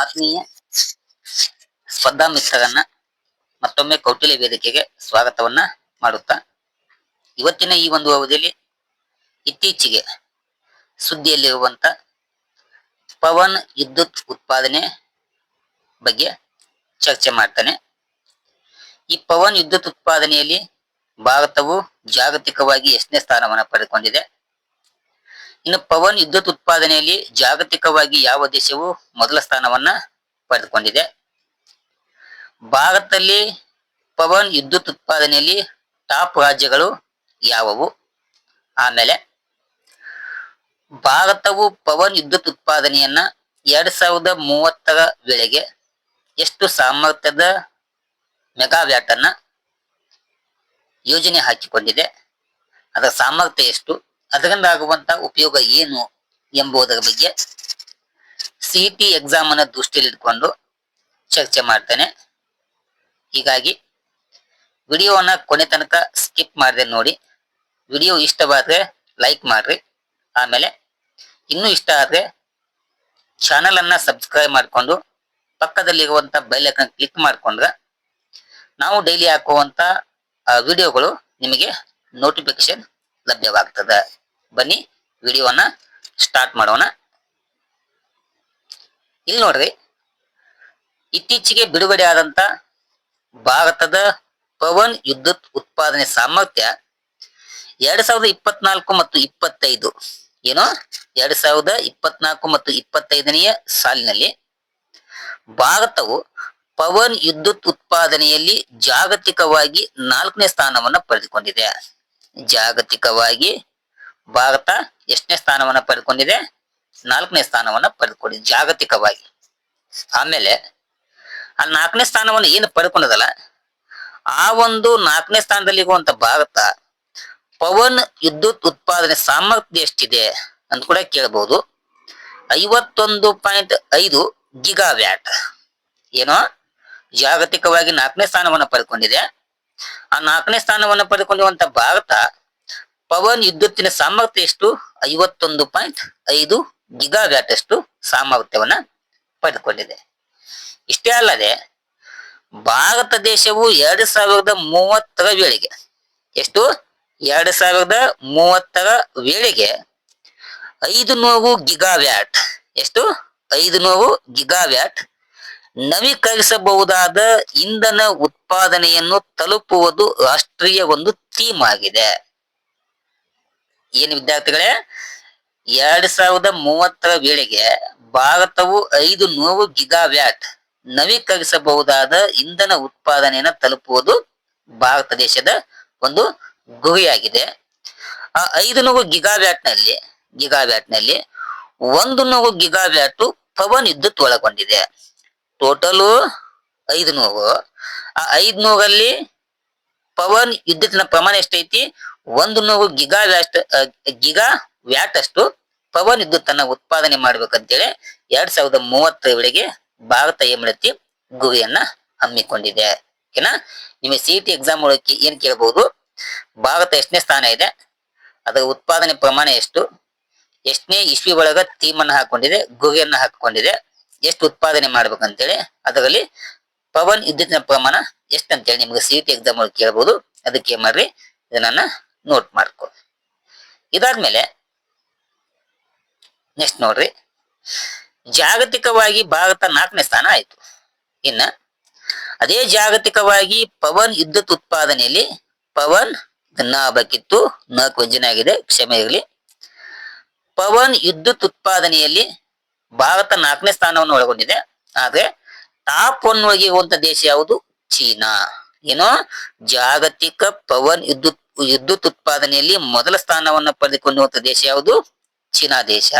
ಆತ್ಮೀಯ ಸ್ಪರ್ಧಾ ಮಿತ್ರರನ್ನ ಮತ್ತೊಮ್ಮೆ ಕೌಟಿಲ್ಯ ವೇದಿಕೆಗೆ ಸ್ವಾಗತವನ್ನ ಮಾಡುತ್ತಾ ಇವತ್ತಿನ ಈ ಒಂದು ಅವಧಿಯಲ್ಲಿ ಇತ್ತೀಚೆಗೆ ಸುದ್ದಿಯಲ್ಲಿರುವಂತ ಪವನ್ ವಿದ್ಯುತ್ ಉತ್ಪಾದನೆ ಬಗ್ಗೆ ಚರ್ಚೆ ಮಾಡ್ತಾನೆ. ಈ ಪವನ್ ವಿದ್ಯುತ್ ಉತ್ಪಾದನೆಯಲ್ಲಿ ಭಾರತವು ಜಾಗತಿಕವಾಗಿ ಎಷ್ಟನೇ ಸ್ಥಾನವನ್ನು ಪಡೆದುಕೊಂಡಿದೆ. ಇನ್ನು ಪವನ್ ವಿದ್ಯುತ್ ಉತ್ಪಾದನೆಯಲ್ಲಿ ಜಾಗತಿಕವಾಗಿ ಯಾವ ದೇಶವು ಮೊದಲ ಸ್ಥಾನವನ್ನ ಪಡೆದುಕೊಂಡಿದೆ. ಭಾರತದಲ್ಲಿ ಪವನ್ ವಿದ್ಯುತ್ ಉತ್ಪಾದನೆಯಲ್ಲಿ ಟಾಪ್ ರಾಜ್ಯಗಳು ಯಾವುವು? ಆಮೇಲೆ, ಭಾರತವು ಪವನ್ ವಿದ್ಯುತ್ ಉತ್ಪಾದನೆಯನ್ನ ಎರಡ್ ಸಾವಿರದ ಮೂವತ್ತರ ವೇಳೆಗೆ ಎಷ್ಟು ಸಾಮರ್ಥ್ಯದ ಮೆಗಾವ್ಯಾಟ್ ಅನ್ನ ಯೋಜನೆ ಹಾಕಿಕೊಂಡಿದೆ? ಅದರ ಸಾಮರ್ಥ್ಯ ಎಷ್ಟು? ಅದರಿಂದ ಆಗುವಂತ ಉಪಯೋಗ ಏನು ಎಂಬುದರ ಬಗ್ಗೆ ಸಿಟಿ ಎಕ್ಸಾಮ್ ಅನ್ನ ದೃಷ್ಟಿಯಲ್ಲಿ ಇಟ್ಕೊಂಡು ಚರ್ಚೆ ಮಾಡ್ತೇನೆ. ಹೀಗಾಗಿ ವಿಡಿಯೋವನ್ನ ಕೊನೆ ತನಕ ಸ್ಕಿಪ್ ಮಾಡದೆ ನೋಡಿ. ವಿಡಿಯೋ ಇಷ್ಟವಾದ್ರೆ ಲೈಕ್ ಮಾಡ್ರಿ. ಆಮೇಲೆ ಇನ್ನೂ ಇಷ್ಟ ಆದ್ರೆ ಚಾನಲ್ ಅನ್ನ ಸಬ್ಸ್ಕ್ರೈಬ್ ಮಾಡಿಕೊಂಡು ಪಕ್ಕದಲ್ಲಿರುವಂತ ಬೆಲ್ ಐಕನ್ ಕ್ಲಿಕ್ ಮಾಡ್ಕೊಂಡ್ರೆ ನಾವು ಡೈಲಿ ಹಾಕುವಂತ ವಿಡಿಯೋಗಳು ನಿಮಗೆ ನೋಟಿಫಿಕೇಶನ್ ಲಭ್ಯವಾಗ್ತದೆ. ಬನ್ನಿ ವಿಡಿಯೋವನ್ನ ಸ್ಟಾರ್ಟ್ ಮಾಡೋಣ. ಇಲ್ಲಿ ನೋಡ್ರಿ, ಇತ್ತೀಚೆಗೆ ಬಿಡುಗಡೆ ಆದಂತ ಭಾರತದ ಪವನ್ ವಿದ್ಯುತ್ ಉತ್ಪಾದನೆ ಸಾಮರ್ಥ್ಯ ಎರಡ್ ಸಾವಿರದ ಇಪ್ಪತ್ನಾಲ್ಕು ಮತ್ತು ಇಪ್ಪತ್ತೈದು. ಏನು? ಎರಡ್ ಸಾವಿರದ ಇಪ್ಪತ್ನಾಲ್ಕು ಮತ್ತು ಇಪ್ಪತ್ತೈದನೆಯ ಸಾಲಿನಲ್ಲಿ ಭಾರತವು ಪವನ್ ವಿದ್ಯುತ್ ಉತ್ಪಾದನೆಯಲ್ಲಿ ಜಾಗತಿಕವಾಗಿ ನಾಲ್ಕನೇ ಸ್ಥಾನವನ್ನು ಪಡೆದುಕೊಂಡಿದೆ. ಜಾಗತಿಕವಾಗಿ ಭಾರತ ಎಷ್ಟನೇ ಸ್ಥಾನವನ್ನ ಪಡೆದುಕೊಂಡಿದೆ? ನಾಲ್ಕನೇ ಸ್ಥಾನವನ್ನ ಪಡೆದುಕೊಂಡಿದೆ, ಜಾಗತಿಕವಾಗಿ. ಆಮೇಲೆ ಆ ನಾಲ್ಕನೇ ಸ್ಥಾನವನ್ನು ಏನು ಪಡ್ಕೊಂಡದಲ್ಲ, ಆ ಒಂದು ನಾಲ್ಕನೇ ಸ್ಥಾನದಲ್ಲಿರುವಂತ ಭಾರತ, ಪವನ್ ವಿದ್ಯುತ್ ಉತ್ಪಾದನೆ ಸಾಮರ್ಥ್ಯ ಎಷ್ಟಿದೆ ಅಂತ ಕೂಡ ಕೇಳಬಹುದು ಐವತ್ತೊಂದು ಪಾಯಿಂಟ್ ಐದು ಗಿಗಾ ವ್ಯಾಟ್ ಏನೋ, ಜಾಗತಿಕವಾಗಿ ನಾಲ್ಕನೇ ಸ್ಥಾನವನ್ನು ಪಡ್ಕೊಂಡಿದೆ. ಆ ನಾಲ್ಕನೇ ಸ್ಥಾನವನ್ನು ಪಡೆದುಕೊಂಡಿರುವಂತ ಭಾರತ ಪವನ್ ವಿದ್ಯುತ್ತಿನ ಸಾಮರ್ಥ್ಯ ಎಷ್ಟು? ಐವತ್ತೊಂದು ಪಾಯಿಂಟ್ ಐದು ಗಿಗಾವ್ಯಾಟ್ ಅಷ್ಟು ಸಾಮರ್ಥ್ಯವನ್ನ ಪಡೆದುಕೊಂಡಿದೆ. ಇಷ್ಟೇ ಅಲ್ಲದೆ, ಭಾರತ ದೇಶವು ಎರಡು ಸಾವಿರದ ಮೂವತ್ತರ ವೇಳೆಗೆ, ಎಷ್ಟು? ಎರಡು ಸಾವಿರದ ಮೂವತ್ತರ ವೇಳೆಗೆ ಐದು ನೂರು ಗಿಗಾವ್ಯಾಟ್, ಎಷ್ಟು? ಐದು ನೂರು ಗಿಗಾವ್ಯಾಟ್ ನವೀಕರಿಸಬಹುದಾದ ಇಂಧನ ಉತ್ಪಾದನೆಯನ್ನು ತಲುಪುವುದು ರಾಷ್ಟ್ರೀಯ ಒಂದು ಥೀಮ್ ಆಗಿದೆ. ಏನು ವಿದ್ಯಾರ್ಥಿಗಳೇ? ಎರಡ್ ಸಾವಿರದ ಮೂವತ್ತರ ವೇಳೆಗೆ ಭಾರತವು ಐದು ನೂರು ಗಿಗಾವ್ಯಾಟ್ ನವೀಕರಿಸಬಹುದಾದ ಇಂಧನ ಉತ್ಪಾದನೆಯನ್ನು ತಲುಪುವುದು ಭಾರತ ದೇಶದ ಒಂದು ಗುರಿಯಾಗಿದೆ. ಆ ಐದು ನೂರು ಗಿಗಾವ್ಯಾಟ್ನಲ್ಲಿ ಗಿಗಾವ್ಯಾಟ್ನಲ್ಲಿ ಒಂದು ನೂರು ಗಿಗಾವ್ಯಾಟು ಪವನ್ ವಿದ್ಯುತ್ ಒಳಗೊಂಡಿದೆ. ಟೋಟಲು ಐದು ನೂರು. ಆ ಐದ್ನೂರಲ್ಲಿ ಪವನ್ ವಿದ್ಯುತ್ನ ಪ್ರಮಾಣ ಎಷ್ಟೈತಿ? ಒಂದು ನೂರು ಗಿಗಾ ಗಿಗಾ ವ್ಯಾಟ್ ಅಷ್ಟು ಪವನ್ ವಿದ್ಯುತ್ ಅನ್ನ ಉತ್ಪಾದನೆ ಮಾಡ್ಬೇಕಂತೇಳಿ ಎರಡ್ ಸಾವಿರದ ಮೂವತ್ತರ ವೇಳೆಗೆ ಭಾರತ ಏನ್ ಗುರಿಯನ್ನ ಹಮ್ಮಿಕೊಂಡಿದೆ. ಓಕೆನಾ? ನಿಮಗೆ ಸಿ ಟಿ ಎಕ್ಸಾಮ್ ಒಳಗೆ ಏನ್ ಕೇಳಬಹುದು ಭಾರತ ಎಷ್ಟನೇ ಸ್ಥಾನ ಇದೆ? ಅದರ ಉತ್ಪಾದನೆ ಪ್ರಮಾಣ ಎಷ್ಟು? ಎಷ್ಟನೇ ಇಸ್ವಿ ಒಳಗ ಥೀಮನ್ನ ಹಾಕೊಂಡಿದೆ, ಗುರಿಯನ್ನ ಹಾಕೊಂಡಿದೆ ಎಷ್ಟು ಉತ್ಪಾದನೆ ಮಾಡ್ಬೇಕಂತೇಳಿ ಅದರಲ್ಲಿ ಪವನ್ ವಿದ್ಯುತ್ತಿನ ಪ್ರಮಾಣ ಎಷ್ಟಂತೇಳಿ ನಿಮ್ಗೆ ಸಿ ಟಿ ಎಕ್ಸಾಮ್ ಒಳಗೆ ಕೇಳಬಹುದು ಅದಕ್ಕೆ ಏನ್ ಮಾಡ್ರಿ? ಇದನ್ನ ನೋಟ್ ಮಾಡ್ಕೊ. ಇದಾದ್ಮೇಲೆ ನೆಕ್ಸ್ಟ್ ನೋಡ್ರಿ. ಜಾಗತಿಕವಾಗಿ ಭಾರತ ನಾಲ್ಕನೇ ಸ್ಥಾನ ಆಯ್ತು. ಇನ್ನ ಅದೇ ಜಾಗತಿಕವಾಗಿ ಪವನ್ ವಿದ್ಯುತ್ ಉತ್ಪಾದನೆಯಲ್ಲಿ ಪವನ್ನ ಬೇಕಿತ್ತು ನ ಕೊಂಜನ ಆಗಿದೆ, ಕ್ಷಮೆ ಇರಲಿ. ಪವನ್ ವಿದ್ಯುತ್ ಉತ್ಪಾದನೆಯಲ್ಲಿ ಭಾರತ ನಾಲ್ಕನೇ ಸ್ಥಾನವನ್ನು ಒಳಗೊಂಡಿದೆ. ಆದ್ರೆ ಟಾಪ್ ಒನ್ ಒಳಗಿರುವಂತ ದೇಶ ಯಾವುದು? ಚೀನಾ. ಏನೋ ಜಾಗತಿಕ ಪವನ್ ವಿದ್ಯುತ್ ವಿದ್ಯುತ್ ಉತ್ಪಾದನೆಯಲ್ಲಿ ಮೊದಲ ಸ್ಥಾನವನ್ನು ಪಡೆದುಕೊಳ್ಳುವಂತ ದೇಶ ಯಾವುದು? ಚೀನಾ ದೇಶ.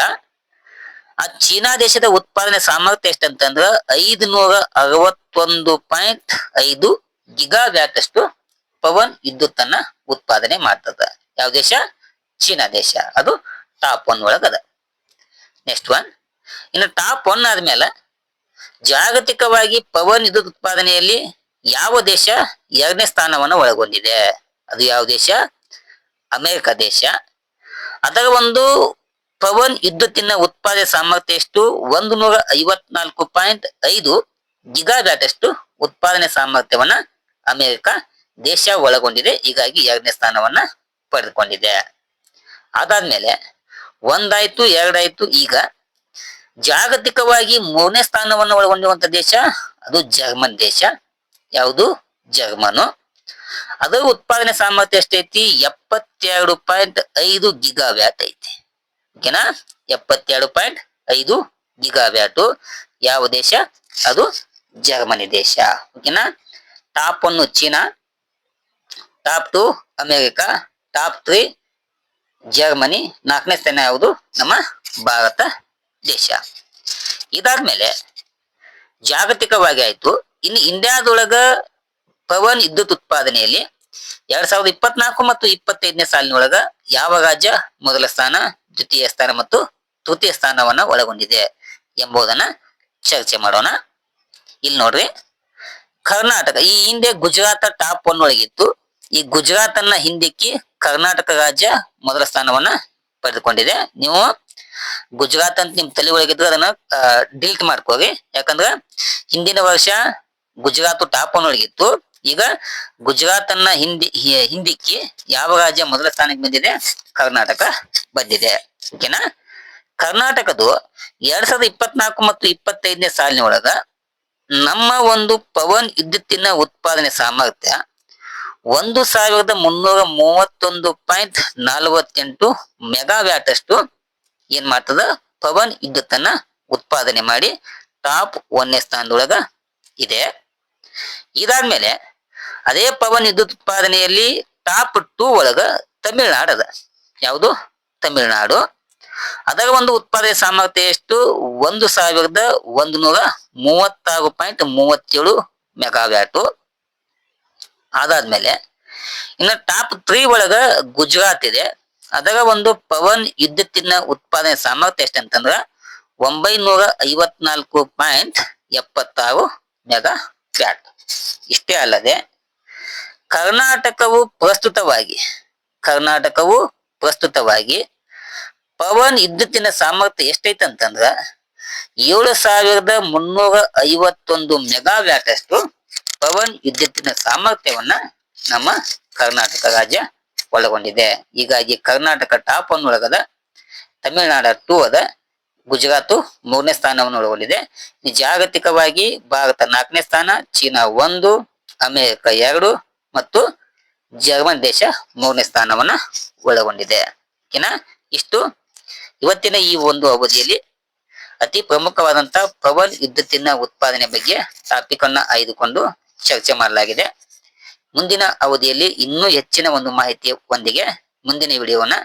ಆ ಚೀನಾ ದೇಶದ ಉತ್ಪಾದನೆ ಸಾಮರ್ಥ್ಯ ಎಷ್ಟಂತಂದ್ರ ಐದು ನೂರ ಅರವತ್ತೊಂದು ಪಾಯಿಂಟ್ ಐದು ಗಿಗಾ ವ್ಯಾಟ್ ಅಷ್ಟು ಪವನ್ ವಿದ್ಯುತ್ ಅನ್ನ ಉತ್ಪಾದನೆ ಮಾಡ್ತದ. ಯಾವ ದೇಶ? ಚೀನಾ ದೇಶ. ಅದು ಟಾಪ್ ಒನ್ ಒಳಗದ. Next one. ಇನ್ನು ಟಾಪ್ ಒನ್ ಆದ್ಮೇಲೆ ಜಾಗತಿಕವಾಗಿ ಪವನ್ ವಿದ್ಯುತ್ ಉತ್ಪಾದನೆಯಲ್ಲಿ ಯಾವ ದೇಶ ಎರಡನೇ ಸ್ಥಾನವನ್ನು ಒಳಗೊಂಡಿದೆ? ಅದು ಯಾವ ದೇಶ? ಅಮೆರಿಕ ದೇಶ. ಅದರ ಒಂದು ಪವನ್ ವಿದ್ಯುತ್ತಿನ ಉತ್ಪಾದನೆ ಸಾಮರ್ಥ್ಯ ಎಷ್ಟು? ಒಂದು ನೂರ ಐವತ್ನಾಲ್ಕು ಪಾಯಿಂಟ್ ಐದು ಗಿಗಾವ್ಯಾಟ್ ಅಷ್ಟು ಉತ್ಪಾದನೆ ಸಾಮರ್ಥ್ಯವನ್ನ ಅಮೆರಿಕ ದೇಶ ಒಳಗೊಂಡಿದೆ. ಹೀಗಾಗಿ ಎರಡನೇ ಸ್ಥಾನವನ್ನ ಪಡೆದುಕೊಂಡಿದೆ. ಅದಾದ್ಮೇಲೆ ಒಂದಾಯ್ತು, ಎರಡಾಯ್ತು, ಈಗ ಜಾಗತಿಕವಾಗಿ ಮೂರನೇ ಸ್ಥಾನವನ್ನು ಒಳಗೊಂಡಿರುವಂತ ದೇಶ ಅದು ಜರ್ಮನ್ ದೇಶ. ಯಾವುದು? ಜರ್ಮನು. ಅದರ ಉತ್ಪಾದನೆ ಸಾಮರ್ಥ್ಯ ಎಷ್ಟೈತಿ? ಎಪ್ಪತ್ತೆರಡು ಪಾಯಿಂಟ್ ಐದು ಗಿಗಾವ್ಯಾಟ್ ಐತಿ. ಓಕೆನಾ? ಎಪ್ಪತ್ತೆರಡು ಪಾಯಿಂಟ್ ಐದು ಗಿಗಾವ್ಯಾಟು. ಯಾವ ದೇಶ? ಅದು ಜರ್ಮನಿ ದೇಶ. ಓಕೆನಾ? Top one China. Top two America. Top three Germany. ನಾಲ್ಕನೇ ಸ್ಥಾನ ಯಾವುದು? ನಮ್ಮ ಭಾರತ ದೇಶ. ಇದಾದ್ಮೇಲೆ ಜಾಗತಿಕವಾಗಿ ಆಯ್ತು. ಇನ್ನು ಇಂಡಿಯಾದೊಳಗ ಪವನ್ ವಿದ್ಯುತ್ ಉತ್ಪಾದನೆಯಲ್ಲಿ ಎರಡ್ ಸಾವಿರದ ಇಪ್ಪತ್ನಾಲ್ಕು ಮತ್ತು ಇಪ್ಪತ್ತೈದನೇ ಸಾಲಿನೊಳಗ ಯಾವ ರಾಜ್ಯ ಮೊದಲ ಸ್ಥಾನ, ದ್ವಿತೀಯ ಸ್ಥಾನ ಮತ್ತು ತೃತೀಯ ಸ್ಥಾನವನ್ನ ಒಳಗೊಂಡಿದೆ ಎಂಬುದನ್ನ ಚರ್ಚೆ ಮಾಡೋಣ. ಇಲ್ಲಿ ನೋಡ್ರಿ, ಕರ್ನಾಟಕ, ಈ ಹಿಂದೆ ಗುಜರಾತ್ ಟಾಪ್ ಒನ್ ಒಳಗಿತ್ತು. ಈ ಗುಜರಾತ್ ಅನ್ನ ಹಿಂದಿಕ್ಕಿ ಕರ್ನಾಟಕ ರಾಜ್ಯ ಮೊದಲ ಸ್ಥಾನವನ್ನ ಪಡೆದುಕೊಂಡಿದೆ. ನೀವು ಗುಜರಾತ್ ಅಂತ ನಿಮ್ ತಲೆ ಒಳಗಿದ್ರೆ ಅದನ್ನ ಡಿಲೀಟ್ ಮಾಡ್ಕೋರಿ. ಯಾಕಂದ್ರ ಹಿಂದಿನ ವರ್ಷ ಗುಜರಾತ್ ಟಾಪ್ ಒನ್ ಒಳಗಿತ್ತು. ಈಗ ಗುಜರಾತ್ ಅನ್ನ ಹಿಂದಿ ಹಿಂದಿಕ್ಕಿ ಯಾವ ರಾಜ್ಯ ಮೊದಲ ಸ್ಥಾನಕ್ಕೆ ಬಂದಿದೆ? ಕರ್ನಾಟಕ ಬಂದಿದೆ. ಓಕೆನಾ? ಕರ್ನಾಟಕದು ಎರಡ್ ಸಾವಿರದ ಇಪ್ಪತ್ನಾಲ್ಕು ಮತ್ತು ಇಪ್ಪತ್ತೈದನೇ ಸಾಲಿನ ಒಳಗ ನಮ್ಮ ಒಂದು ಪವನ್ ವಿದ್ಯುತ್ತಿನ ಉತ್ಪಾದನೆ ಸಾಮರ್ಥ್ಯ ಒಂದು ಸಾವಿರದ ಮುನ್ನೂರ ಮೂವತ್ತೊಂದು ಪಾಯಿಂಟ್ ನಲವತ್ತೆಂಟು ಮೆಗಾವ್ಯಾಟ್ ಅಷ್ಟು ಏನ್ ಮಾಡ್ತದ? ಪವನ್ ವಿದ್ಯುತ್ತನ್ನ ಉತ್ಪಾದನೆ ಮಾಡಿ ಟಾಪ್ ಒಂದನೇ ಸ್ಥಾನದೊಳಗ ಇದೆ. ಇದಾದ್ಮೇಲೆ ಅದೇ ಪವನ್ ವಿದ್ಯುತ್ ಉತ್ಪಾದನೆಯಲ್ಲಿ ಟಾಪ್ ಟೂ ಒಳಗ ತಮಿಳ್ನಾಡು ಅದ ಯಾವುದು? ತಮಿಳ್ನಾಡು. ಅದರ ಒಂದು ಉತ್ಪಾದನೆ ಸಾಮರ್ಥ್ಯ ಎಷ್ಟು? ಒಂದು ಸಾವಿರದ ಒಂದುನೂರ ಮೂವತ್ತಾರು ಪಾಯಿಂಟ್ ಮೂವತ್ತೇಳು ಮೆಗಾವ್ಯಾಟು. ಅದಾದ್ಮೇಲೆ ಇನ್ನು ಟಾಪ್ ತ್ರೀ ಒಳಗ ಗುಜರಾತ್ ಇದೆ. ಅದರ ಒಂದು ಪವನ್ ವಿದ್ಯುತ್ತಿನ ಉತ್ಪಾದನೆ ಸಾಮರ್ಥ್ಯ ಎಷ್ಟಂತಂದ್ರ ಒಂಬೈನೂರ ಐವತ್ನಾಲ್ಕು ಪಾಯಿಂಟ್ ಎಪ್ಪತ್ತಾರು ಮೆಗಾ ವ್ಯಾಟ್ ಇಷ್ಟೇ ಅಲ್ಲದೆ ಕರ್ನಾಟಕವು ಪ್ರಸ್ತುತವಾಗಿ ಕರ್ನಾಟಕವು ಪ್ರಸ್ತುತವಾಗಿ ಪವನ್ ವಿದ್ಯುತ್ತಿನ ಸಾಮರ್ಥ್ಯ ಎಷ್ಟೈತೆ ಅಂತಂದ್ರ ಏಳು ಸಾವಿರದ ಮುನ್ನೂರ ಐವತ್ತೊಂದು ಮೆಗಾ ವ್ಯಾಟ್ ಅಷ್ಟು ಪವನ್ ವಿದ್ಯುತ್ತಿನ ಸಾಮರ್ಥ್ಯವನ್ನ ನಮ್ಮ ಕರ್ನಾಟಕ ರಾಜ್ಯ ಒಳಗೊಂಡಿದೆ. ಹೀಗಾಗಿ ಕರ್ನಾಟಕ ಟಾಪ್ ಒನ್ ಒಳಗದ ತಮಿಳುನಾಡು ಟೂ ಅದ, ಗುಜರಾತ್ ಮೂರನೇ ಸ್ಥಾನವನ್ನು ಒಳಗೊಂಡಿದೆ. ಜಾಗತಿಕವಾಗಿ ಭಾರತ ನಾಲ್ಕನೇ ಸ್ಥಾನ, ಚೀನಾ ಒಂದು, ಅಮೆರಿಕ ಎರಡು ಮತ್ತು ಜರ್ಮನ್ ದೇಶ ಮೂರನೇ ಸ್ಥಾನವನ್ನ ಒಳಗೊಂಡಿದೆ. ಓಕೆನಾ? ಇಷ್ಟು. ಇವತ್ತಿನ ಈ ಒಂದು ಅವಧಿಯಲ್ಲಿ ಅತಿ ಪ್ರಮುಖವಾದಂತ ಪವನ್ ವಿದ್ಯುತ್ತಿನ ಉತ್ಪಾದನೆ ಬಗ್ಗೆ ಟಾಪಿಕ್ ಅನ್ನ ಆಯ್ದುಕೊಂಡು ಚರ್ಚೆ ಮಾಡಲಾಗಿದೆ. ಮುಂದಿನ ಅವಧಿಯಲ್ಲಿ ಇನ್ನೂ ಹೆಚ್ಚಿನ ಒಂದು ಮಾಹಿತಿ ಒಂದಿಗೆ ಮುಂದಿನ ವಿಡಿಯೋವನ್ನ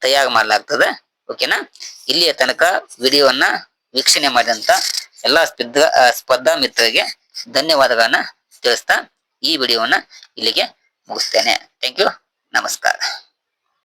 ತಯಾರು ಮಾಡಲಾಗ್ತದೆ. ಓಕೆನಾ? ಇಲ್ಲಿಯ ತನಕ ವಿಡಿಯೋವನ್ನ ವೀಕ್ಷಣೆ ಮಾಡಿದಂತ ಎಲ್ಲಾ ಸ್ಪರ್ಧಾ ಸ್ಪರ್ಧಾ ಮಿತ್ರರಿಗೆ ಧನ್ಯವಾದಗಳನ್ನ ತಿಳಿಸ್ತಾ ಈ ವಿಡಿಯೋವನ್ನು ಇಲ್ಲಿಗೆ ಮುಗಿಸ್ತೇನೆ. ಥ್ಯಾಂಕ್ ಯು ನಮಸ್ಕಾರ.